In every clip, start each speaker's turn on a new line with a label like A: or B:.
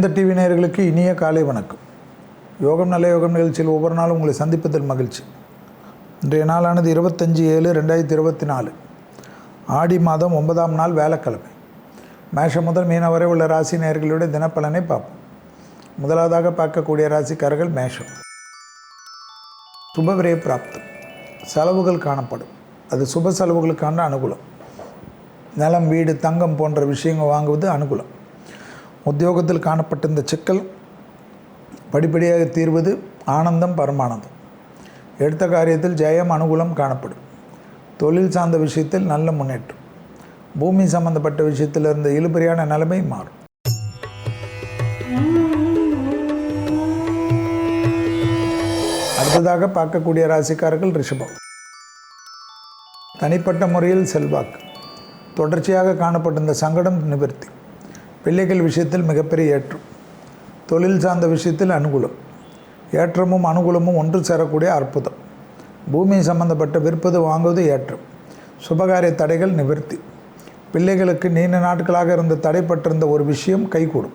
A: வேந்த TV நேயர்களுக்கு இனிய காலை வணக்கம். யோகம் நல்ல யோகம் நிகழ்ச்சியில் ஒவ்வொரு நாளும் உங்களை சந்திப்பதில் மகிழ்ச்சி. இன்றைய நாளானது இருபத்தஞ்சி ஏழு ரெண்டாயிரத்தி இருபத்தி நாலு. ஆடி மாதம் ஒன்பதாம் நாள் வேலைக்கிழமை. மேஷம் முதல் மீன வரை உள்ள ராசி நேயர்களுடைய தினப்பலனை பார்ப்போம். முதலாவதாக பார்க்கக்கூடிய ராசிக்காரர்கள் மேஷம். சுபவிரய பிராப்தம் செலவுகள் காணப்படும். அது சுப செலவுகளுக்கான அனுகூலம். நிலம் வீடு தங்கம் போன்ற விஷயங்கள் வாங்குவது அனுகூலம். உத்தியோகத்தில் காணப்பட்ட இந்த சிக்கல் படிப்படியாக தீர்வது ஆனந்தம் பரமானந்தம். எடுத்த காரியத்தில் ஜெயம் அனுகூலம் காணப்படும். தொழில் சார்ந்த விஷயத்தில் நல்ல முன்னேற்றம். பூமி சம்பந்தப்பட்ட விஷயத்தில் இருந்த இழுபறியான நிலைமை மாறும். அடுத்ததாக பார்க்கக்கூடிய ராசிக்காரர்கள் ரிஷபம். தனிப்பட்ட முறையில் செல்வாக்கு. தொடர்ச்சியாக காணப்பட்டிருந்த சங்கடம் நிவர்த்தி. பிள்ளைகள் விஷயத்தில் மிகப்பெரிய ஏற்றம். தொழில் சார்ந்த விஷயத்தில் அனுகூலம். ஏற்றமும் அனுகூலமும் ஒன்று சேரக்கூடிய அற்புதம். பூமி சம்பந்தப்பட்ட விற்பது வாங்குவது ஏற்றம். சுபகாரிய தடைகள் நிவர்த்தி. பிள்ளைகளுக்கு நீண்ட நாட்களாக இருந்த தடைப்பட்டிருந்த ஒரு விஷயம் கைகூடும்.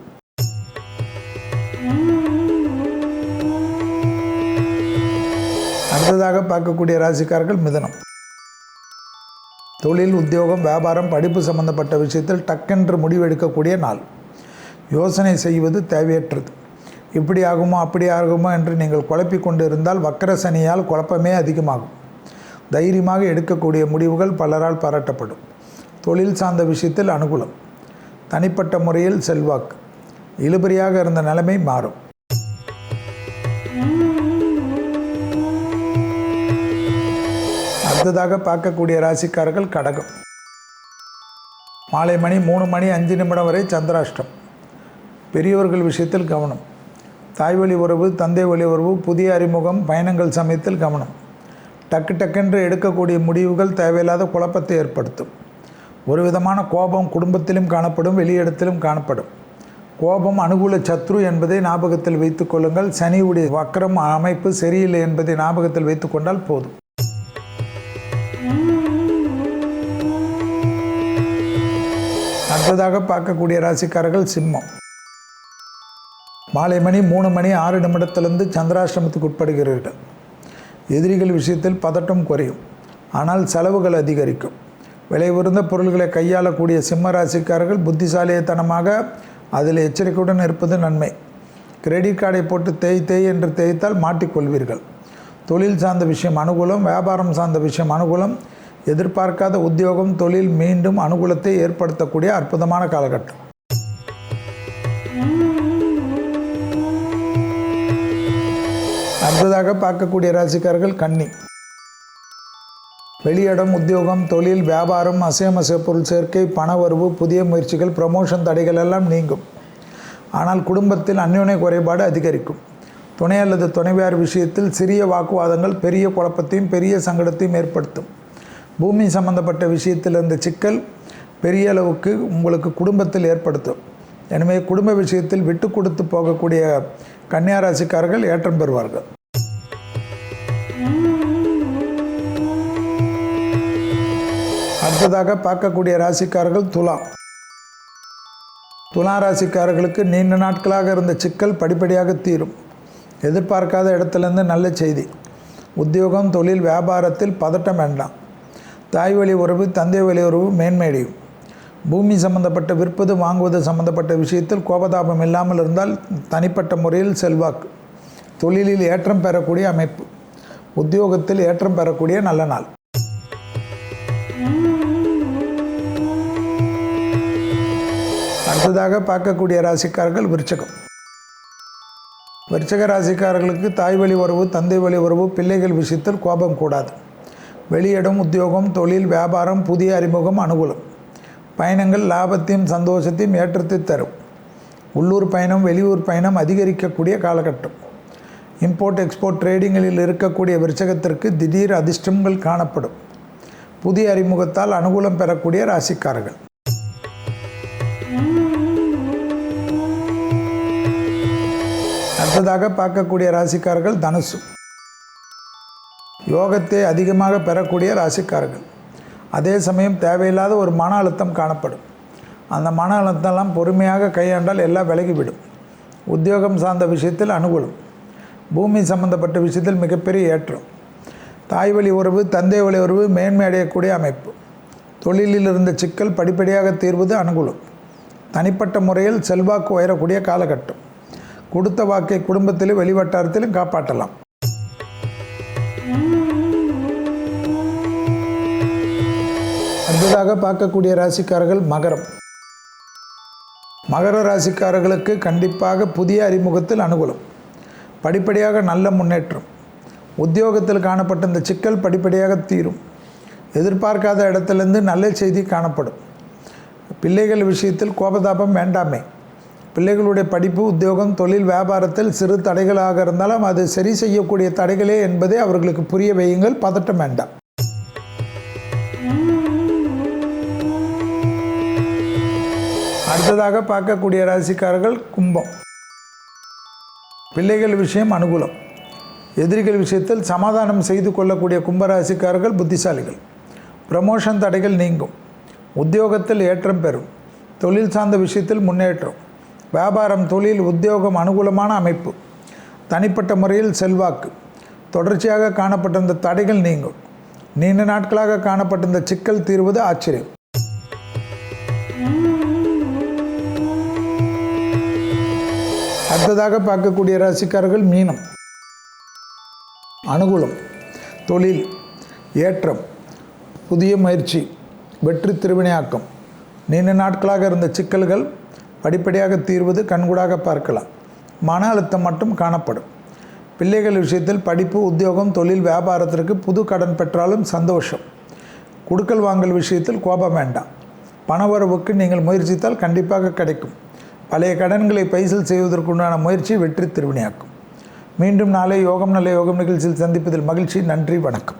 A: அடுத்ததாக பார்க்கக்கூடிய ராசிக்காரர்கள் மிதனம். தொழில் உத்தியோகம் வியாபாரம் படிப்பு சம்பந்தப்பட்ட விஷயத்தில் டக்கென்று முடிவெடுக்கக்கூடிய நாள். யோசனை செய்வது தேவையற்றது. இப்படி ஆகுமோ அப்படி ஆகுமோ என்று நீங்கள் குழப்பி கொண்டு இருந்தால் வக்கர சனியால் குழப்பமே அதிகமாகும். தைரியமாக எடுக்கக்கூடிய முடிவுகள் பலரால் பாராட்டப்படும். தொழில் சார்ந்த விஷயத்தில் அனுகூலம். தனிப்பட்ட முறையில் செல்வாக்கு. இழுபறியாக இருந்த நிலைமை மாறும். அடுத்ததாக பார்க்கக்கூடிய ராசிக்காரர்கள் கடகம். மாலை மணி மூணு மணி அஞ்சு நிமிடம் வரை சந்திராஷ்டம். பெரியோர்கள் விஷயத்தில் கவனம். தாய் வழி உறவு தந்தை வழி உறவு புதிய அறிமுகம் பயணங்கள் சமயத்தில் கவனம். டக்கு டக்கென்று எடுக்கக்கூடிய முடிவுகள் தேவையில்லாத குழப்பத்தை ஏற்படுத்தும். ஒரு விதமான கோபம் குடும்பத்திலும் காணப்படும் வெளியிடத்திலும் காணப்படும். கோபம் அனுகூல சத்ரு என்பதை ஞாபகத்தில் வைத்துக்கொள்ளுங்கள் சனியுடைய வக்கரம் அமைப்பு சரியில்லை என்பதை ஞாபகத்தில் வைத்துக்கொண்டால் போதும். அடுத்ததாக பார்க்கக்கூடிய ராசிக்காரர்கள் சிம்மம். மாலை மணி மூணு மணி ஆறு நிமிடத்திலிருந்து சந்திராஷ்டிரமத்துக்கு உட்படுகிறீர்கள். எதிரிகள் விஷயத்தில் பதட்டம் குறையும். ஆனால் செலவுகள் அதிகரிக்கும். விலை உயர்ந்த பொருள்களை கையாளக்கூடிய சிம்ம ராசிக்காரர்கள் புத்திசாலித்தனமாக அதில் எச்சரிக்கையுடன் இருப்பது நன்மை. கிரெடிட் கார்டை போட்டு தேய் தேய் என்று தேய்த்தால் மாட்டிக்கொள்வீர்கள். தொழில் சார்ந்த விஷயம் அனுகூலம் வியாபாரம் சார்ந்த விஷயம் அனுகூலம் எதிர்பார்க்காத உத்தியோகம் தொழில் மீண்டும் அனுகூலத்தை ஏற்படுத்தக்கூடிய அற்புதமான காலகட்டம். அடுத்ததாக பார்க்கக்கூடிய ராசிக்காரர்கள் கன்னி. வெளியிடம் உத்தியோகம் தொழில் வியாபாரம் அசையமசை பொருள் சேர்க்கை பண வரவு புதிய முயற்சிகள் ப்ரமோஷன் தடைகள் எல்லாம் நீங்கும். ஆனால் குடும்பத்தில் அந்யோன்ய குறைபாடு அதிகரிக்கும். துணை அல்லது துணைவியார் விஷயத்தில் சிறிய வாக்குவாதங்கள் பெரிய குழப்பத்தையும் பெரிய சங்கடத்தையும் ஏற்படுத்தும். பூமி சம்பந்தப்பட்ட விஷயத்தில் இருந்த சிக்கல் பெரிய அளவுக்கு உங்களுக்கு குடும்பத்தில் ஏற்படுத்தும். எனவே குடும்ப விஷயத்தில் விட்டு கொடுத்து போகக்கூடிய கன்னியாராசிக்காரர்கள் ஏற்றம் பெறுவார்கள். அடுத்ததாக பார்க்கக்கூடிய ராசிக்காரர்கள் துலாம். துலா ராசிக்காரர்களுக்கு நீண்ட நாட்களாக இருந்த சிக்கல் படிப்படியாக தீரும். எதிர்பார்க்காத இடத்துலேருந்து நல்ல செய்தி. உத்தியோகம் தொழில் வியாபாரத்தில் பதட்டம் வேண்டாம். தாய் வழி உறவு தந்தை வழி உறவு மேன்மையடையும் பூமி சம்பந்தப்பட்ட விற்பது வாங்குவது சம்பந்தப்பட்ட விஷயத்தில் கோபதாபம் இல்லாமல் இருந்தால் தனிப்பட்ட முறையில் செல்வாக்கு. தொழிலில் ஏற்றம் பெறக்கூடிய அமைப்பு. உத்தியோகத்தில் ஏற்றம் பெறக்கூடிய நல்ல நாள். அடுத்ததாக பார்க்கக்கூடிய ராசிக்காரர்கள் விருச்சகம். விருச்சக ராசிக்காரர்களுக்கு தாய் வழி உறவு தந்தை வழி உறவு பிள்ளைகள் விஷயத்தில் கோபம் கூடாது. வெளியிடம் உத்தியோகம் தொழில் வியாபாரம் புதிய அறிமுகம் அனுகூலம். பயணங்கள் லாபத்தையும் சந்தோஷத்தையும் ஏற்றத்தை தரும். உள்ளூர் பயணம் வெளியூர் பயணம் அதிகரிக்கக்கூடிய காலகட்டம். இம்போர்ட் எக்ஸ்போர்ட் ட்ரேடிங்களில் இருக்கக்கூடிய விருச்சகத்திற்கு திடீர் அதிர்ஷ்டங்கள் காணப்படும். புதிய அறிமுகத்தால் அனுகூலம் பெறக்கூடிய ராசிக்காரர்கள். அடுத்ததாக பார்க்கக்கூடிய ராசிக்காரர்கள் தனுசு. யோகத்தை அதிகமாக பெறக்கூடிய ராசிக்காரர்கள். அதே சமயம் தேவையில்லாத ஒரு மன அழுத்தம் காணப்படும். அந்த மன அழுத்தம்லாம் பொறுமையாக கையாண்டால் எல்லாம் விலகிவிடும். உத்தியோகம் சார்ந்த விஷயத்தில் அனுகூலம். பூமி சம்பந்தப்பட்ட விஷயத்தில் மிகப்பெரிய ஏற்றம். தாய் வழி உறவு தந்தை வழி உறவு மேன்மை அடையக்கூடிய அமைப்பு. தொழிலில் இருந்த சிக்கல் படிப்படியாக தீர்வது அனுகூலம். தனிப்பட்ட முறையில் செல்வாக்கு உயரக்கூடிய காலகட்டம். கொடுத்த வாக்கை குடும்பத்திலும் வெளிவட்டாரத்திலும் காப்பாற்றலாம். அடுத்ததாக பார்க்கக்கூடிய ராசிக்காரர்கள் மகரம். மகர ராசிக்காரர்களுக்கு கண்டிப்பாக புதிய அறிமுகத்தில் அனுகூலம். படிப்படியாக நல்ல முன்னேற்றம். உத்தியோகத்தில் காணப்பட்ட இந்த சிக்கல் படிப்படியாக தீரும். எதிர்பார்க்காத இடத்துலேருந்து நல்ல செய்தி காணப்படும். பிள்ளைகள் விஷயத்தில் கோபதாபம் வேண்டாமே. பிள்ளைகளுடைய படிப்பு உத்தியோகம் தொழில் வியாபாரத்தில் சிறு தடைகளாக இருந்தாலும் அது சரி செய்யக்கூடிய தடைகளே என்பதை அவர்களுக்கு புரிய வையுங்கள். பதட்டம் வேண்டாம். அடுத்ததாக பார்க்கக்கூடிய ராசிக்காரர்கள் கும்பம். பிள்ளைகள் விஷயம் அனுகூலம். எதிரிகள் விஷயத்தில் சமாதானம் செய்து கொள்ளக்கூடிய கும்பராசிக்காரர்கள் புத்திசாலிகள். ப்ரமோஷன் தடைகள் நீங்கும். உத்தியோகத்தில் ஏற்றம் பெறும். தொழில் சார்ந்த விஷயத்தில் முன்னேற்றம். வியாபாரம் தொழில் உத்தியோகம் அனுகூலமான அமைப்பு. தனிப்பட்ட முறையில் செல்வாக்கு. தொடர்ச்சியாக காணப்பட்ட இந்த தடைகள் நீங்கும். நீண்ட நாட்களாக காணப்பட்ட இந்த சிக்கல் தீர்வது ஆச்சரியம். அடுத்ததாக பார்க்கக்கூடிய ராசிக்காரர்கள் மீனம். அனுகூலம் தொழில் ஏற்றம் புதிய முயற்சி வெற்றி திருவினையாக்கம். நீண்ட நாட்களாக இருந்த சிக்கல்கள் படிப்படியாக தீர்வது கண்கூடாக பார்க்கலாம். மன அழுத்தம் மட்டும் காணப்படும். பிள்ளைகள் விஷயத்தில் படிப்பு உத்தியோகம் தொழில் வியாபாரத்திற்கு புது கடன் பெற்றாலும் சந்தோஷம். கொடுக்கல் வாங்கல் விஷயத்தில் கோபம் வேண்டாம். பணவரவுக்கு நீங்கள் முயற்சித்தால் கண்டிப்பாக கிடைக்கும். பழைய கடன்களை பைசல் செய்வதற்குண்டான முயற்சி வெற்றி திருவினையாக்கும். மீண்டும் நாளை யோகம் நல்ல யோகம் நிகழ்ச்சியில் சந்திப்பதில் மகிழ்ச்சி. நன்றி வணக்கம்.